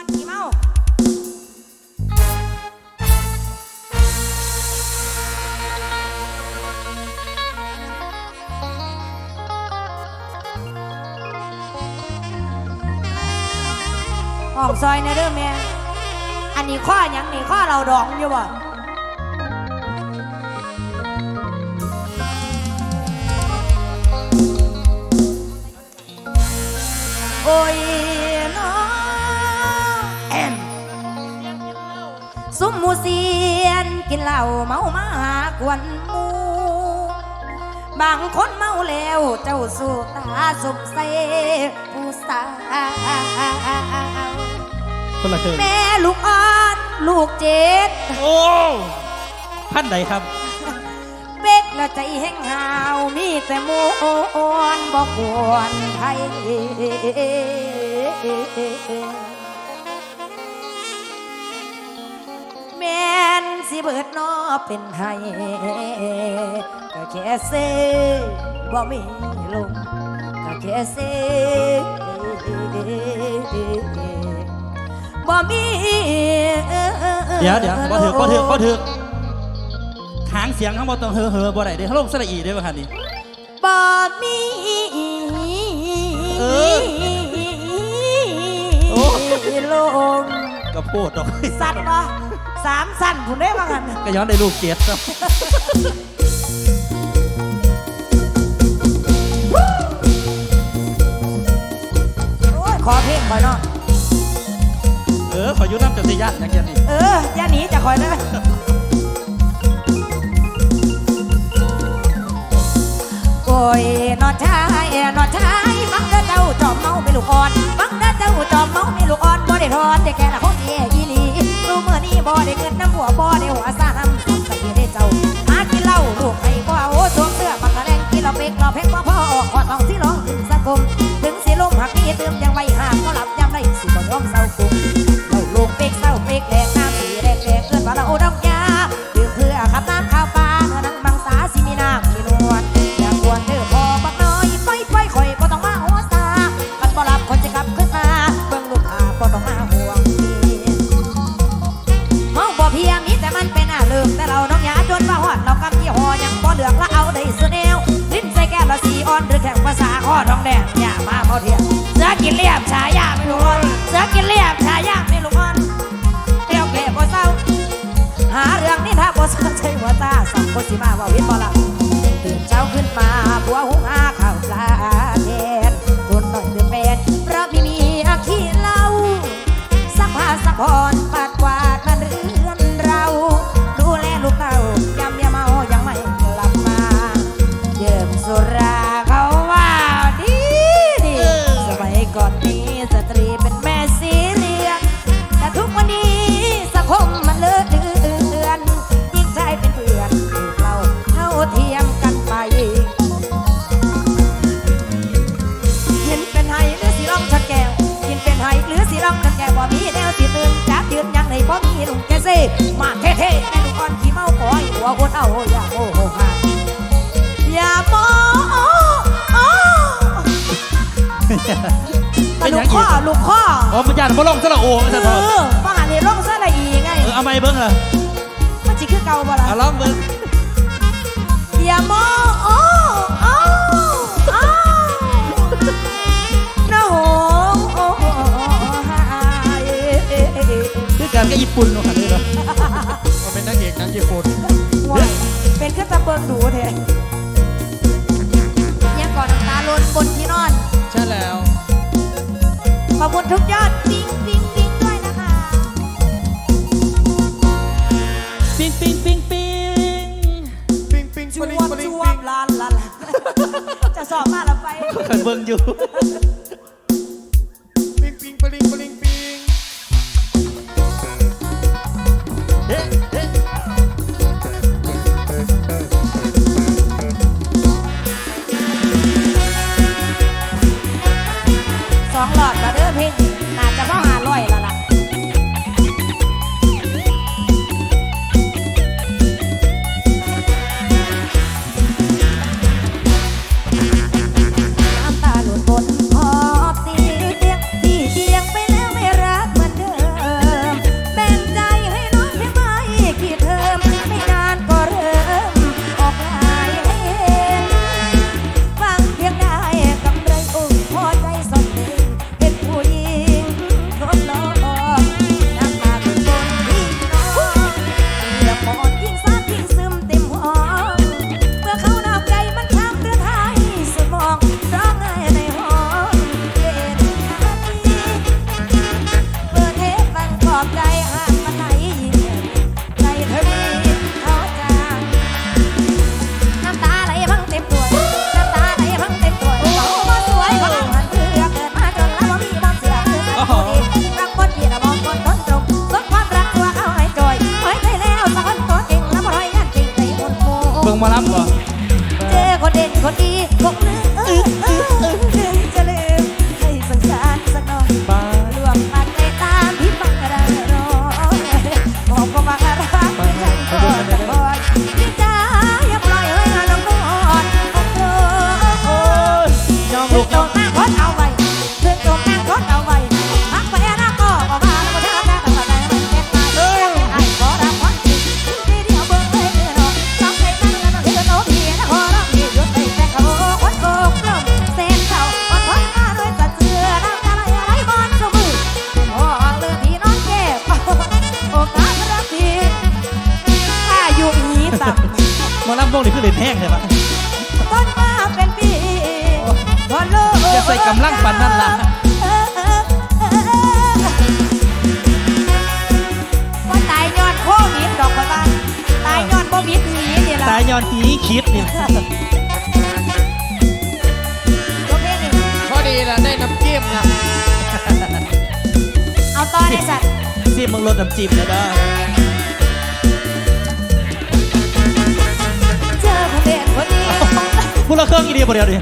อนขี่เมาห้องซอยนะเด้อแม่ อันนี้ข้อหยังนี่ข้อเราดองอยู่บ่โอ้ย เซียน กินเหล้าเมามากวนหมูบางคนเมาแล้วเจ้าสู่ตาสุกใสผู้สาวคนละเชิญแม่ลูกอ่อนลูกเจ็ดโอ้ท่านใดครับเป็กและใจแห้งหาวมีแต่หมูอ่อนบอกกวนไทย แม่นสิเบิดนอเป็นไห้ก็แค่เซบ่มีลงก็แค่เซบ่มีเดี๋ยวเดี๋ยวบ่ถือบ่ถือบ่ถือหางเสียงทั้งหมดต้องเฮ่อเฮ่อบ่ได้เด้อเขาลงสระอีได้ป่ะคันนี้บ่มีเออโอ้ลงก็พูดดอกสัตว์บ่ สามสั้นผมได้ว่ากันก็ย้อนได้ลูกเกียรติครับโอ้ยขอเพลงก่อนเนาะเออ ขออยุน้ำจันทยานอย่างเงี้ยนี่เอออย่าหนีจะคอยได้โอ้ยนอชายนอชายบังเด้อเจ้าจอมเมาไม่ลูกอ่อนบังเด้อเจ้าจอมเมาไม่ลูกอ่อนบ่ได้ทอนแต่แค่ละคนเดียอีหลีรู้ เมื่อนี้บ่ได้เงินน้ำหัวบ่ได้หัวซ้ำสักทีได้เจ้าหากินเหล้าลูกไอ้บ่โอ้สวมเสื้อปักกระแดงกินเราเป็กเราเพ็กบ่พอออกขอต้องสิร้องถึงสังคมถึงสิลมหักนี่เติมยังไว้ห่างก็หลับยามได้สิบ่ยอมเศร้าคุมเหล้าลูกเป็กเศร้าเป็กแดงน้ำสีแดงแดงเกินว่าเราดอก ข้อทองแดงอย่ามาเมาเทียงเสือกินเลียบชายาไม่รู้อ่อนเสือกินเลียบชายาไม่รู้อ่อนเที่ยวเกะบ่เศร้า หาเรื่องนี้ถ้าบ่สนใจหัวตาสัมโคสิมาว่าวิทย์บ่ลับตื่นเช้าขึ้นมาบัวหุงหาข้าวปลาแทนตุนหน่อยเดือเป็นเพราะไม่มีอาขี้เหล้าสักผ้าสักผ่อนปัด ออ๋อมันยานบ่ลงสระโอ้ไม่เอใช่ทออฟังอันนี้ร่องเสื้ออะไรอีไงเออเอาไม่เบิ้งเหรอมันจิคือเก่าบ่ล่ะเอาลองเบิ้งอย่าโมโอ้โอ้โอ้น้าหงโอ้หายคือการกับญี่ปุ่นเนาะค่ะเด้อมาเป็นนักเอกหนังญี่ปุ่นว้ายเป็นขึ้นตะเบิงดูเถอะยังก่อนน้ำตาล้นบนที่นอน ใช่แล้ว ขอบคุณทุกยอดปิ๊งปิ๊งปิ๊งด้วยนะคะ ปิ้งปิ้งปิ้งปิ้งปิงปิงจปวลิงบปลิจงวปิบงลานลานลานจะสอบมาละไปเคยเบิ้งอยู่ ว่าตายยอดโคมิดดอกคนบ้านตายยอดโคมิดหนีนี่ล่ะตายยอดหีคิดเนี่ยยกเพลงนี่พอดีละได้น้ำจิ้มนะเอาต้อนได้สัตว์จิ้มมึงลดน้ำจิ้มนะเด้อพูดละเครื่องอีเดียบเดียวดิ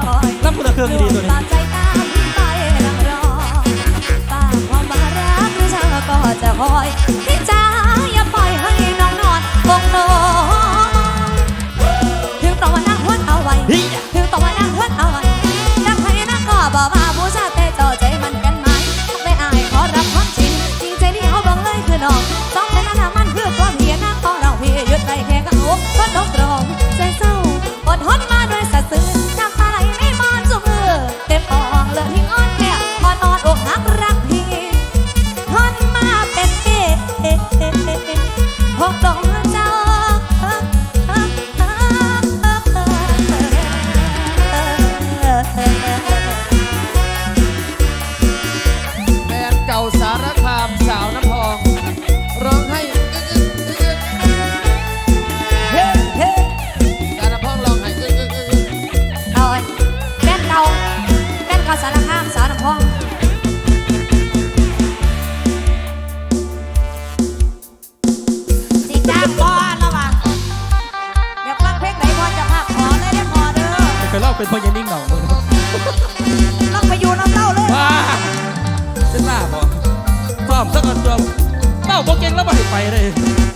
าวน้ำคุณเครื่องดีตัวนี้ จะคอยที่ใจ พร้อมสักอันจอมเต้าโบเก่งแล้วไม่ไปเลย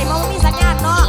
ไมองมีสัญญาณเนาะ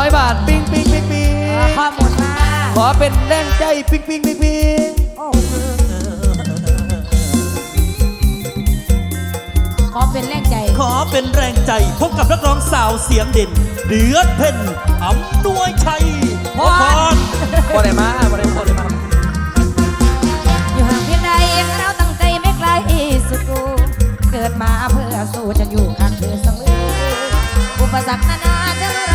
ร้อยบาท ปิ้งปิ้งปิ้งปิ้งขอหมดมาขอเป็นแรงใจ ปิ้งปิ้งปิ้งปิ้งขอเป็นแรงใจ ขอเป็นแรงใจพบกับนักร้องสาวเสียงเด่น เดือดเพ่นอำนวยชัยพรพรได้มาพรได้มาพรได้มาอยู่ห่างเพียงใดเราตั้งใจไม่ไกลสุดกูเกิดมาเพื่อสู้จะอยู่ข้างเธอเสมออุปสรรคนานาจะ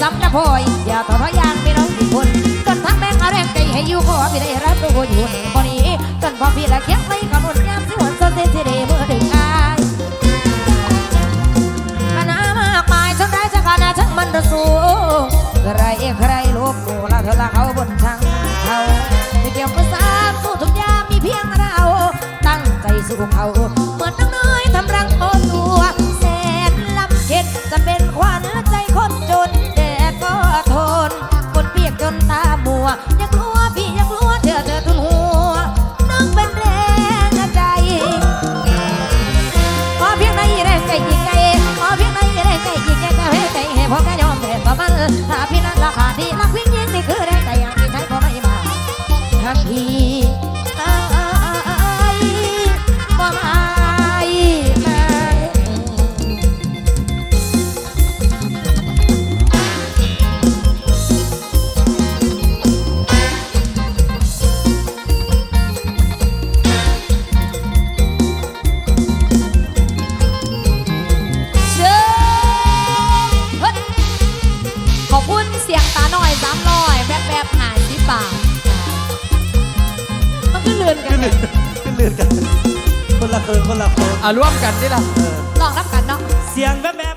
สำนักพอยอย่าต่อทอยานพี่น้องทุกคนจนทั้งแบงเอาแรงใจให้อยู่ขอพี่ได้รับตัวอยู่คนนี้จนพอพี่ละเคียงไม่กำหนดยามสิวันสดเสียเดเมื่อถึงอายปัญหามากมายฉันได้ทั้งการทั้งมันระสูใครใครลบกูละเธอละเขาบนทางเขาไม่เกี่ยวกับสามสู้ทุกยามมีเพียงเราตั้งใจสู้เขาเมื่ตั้งน้อยทำรังโอาร่วมกันนี่ล่ะ ลองรับกันเนาะ เสียงแบบแบบ